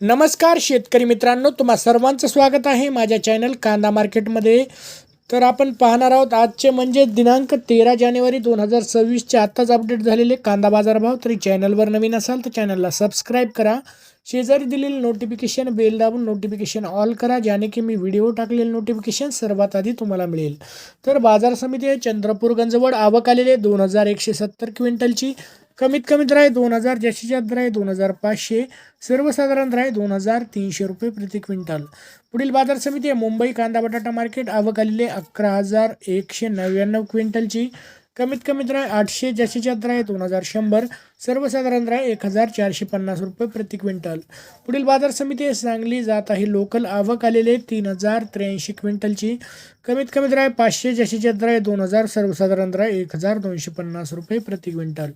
नमस्कार शेतकरी मित्रांनो तुम्हा सर्वांचं स्वागत आहे माझ्या चॅनल कांदा मार्केटमध्ये तर आपण पाहणार आहोत आजचे म्हणजे दिनांक तेरा जानेवारी दोन हजार सव्वीसचे आत्ताच अपडेट झालेले कांदा बाजारभाव. तरी चॅनलवर नवीन असाल तर चॅनलला सबस्क्राईब करा. शेजारी दिलेले नोटिफिकेशन बेल दाबून नोटिफिकेशन ऑल करा ज्याने की मी व्हिडिओ टाकलेले नोटिफिकेशन सर्वात आधी तुम्हाला मिळेल. तर बाजार समिती चंद्रपूरगंजवळ चंद्रपूर गंजवड आवक आलेले दोन हजार एकशे सत्तर क्विंटलची. कमीत कमी दर आहे दोन हजार जास्तीत दर आहे दोन हजार पाचशे सर्वसाधारण दर आहे दोन हजार तीनशे रुपये प्रति क्विंटल. पुढील बाजार समिती आहे. मुंबई कांदा बटाटा मार्केट. आवक आलेले अकरा हजार एकशे नव्याण्णव क्विंटलची. कमीत कमी दर आहे आठशे जास्तीत दर आहे दोन हजार शंभर. सर्वसाधारण दर आहे एक हजार चारशे पन्नास रुपये प्रति क्विंटल. पुढील बाजार समिती सांगली जात आहे. लोकल आवक आलेले तीन हजार त्र्याऐंशी क्विंटलची. कमीत कमी दर आहे पाचशे जास्तीत दर आहे दोन हजार सर्वसाधारण दर आहे एक हजार दोनशे पन्नास रुपये प्रति क्विंटल.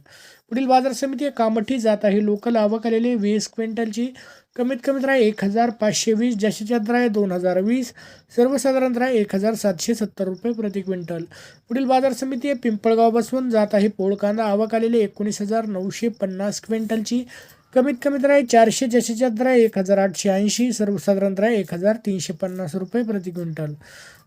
पुढील बाजार समिती कामठी जात आहे. लोकल आवक आलेले वीस क्विंटलची. कमीत कमी दर एक हजार पाचशे वीस जास्तीत दर आहे दोन हजार वीस सर्वसाधारण दर एक हजार सातशे सत्तर रुपये प्रति क्विंटल. पुढील बाजार समिती आहे पिंपळगाव बसवून जात आहे पोळ कांदा आवक आलेली एकोणीस हजार नऊशे पन्नास क्विंटलची. कमीत कमी दर आहे चारशे जास्तीत दर आहे एक हजार आठशे ऐंशी सर्वसाधारण दर एक हजार तीनशे पन्नास रुपये प्रति क्विंटल.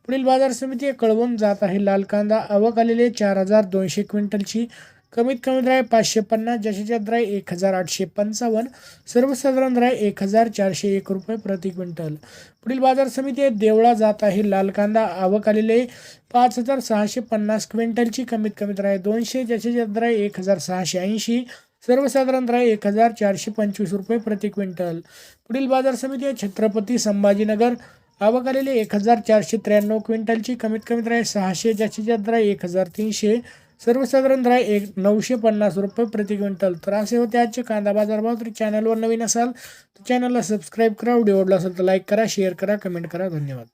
पुढील बाजार समिती कळवून जात आहे लाल कांदा. आवक आलेले चार हजार दोनशे क्विंटलची. कमीत कमी द्राय पाचशे पन्नास जास्तीत द्राय एक हजार आठशे पंचावन्न सर्वसाधारण दर एक हजार चारशे एक रुपये प्रति क्विंटल. पुढील बाजार समिती आहे देवळा जात आहे लाल कांदा आवक आलेले पाच हजार सहाशे पन्नास क्विंटलची कमीत कमी द्राय दोनशे जास्तीत दर एक हजार सहाशे ऐंशी सर्वसाधारण दर एक हजार चारशे पंचवीस रुपये प्रति क्विंटल. पुढील बाजार समिती आहे छत्रपती संभाजीनगर आवक आलेले एक हजार चारशे त्र्याण्णव क्विंटलची कमीत कमी द्राय सहाशे जास्तीत जास्त एक हजार तीनशे सर्वसाधारण दर एक नऊशे पन्नास रुपये प्रति क्विंटल. तर असे होते आजचे कांदा बाजार भाव तरी चॅनलवर नवीन असाल तर चॅनलला सबस्क्राईब करा. व्हिडिओ आवडला असेल तर लाईक करा शेअर करा कमेंट करा. धन्यवाद.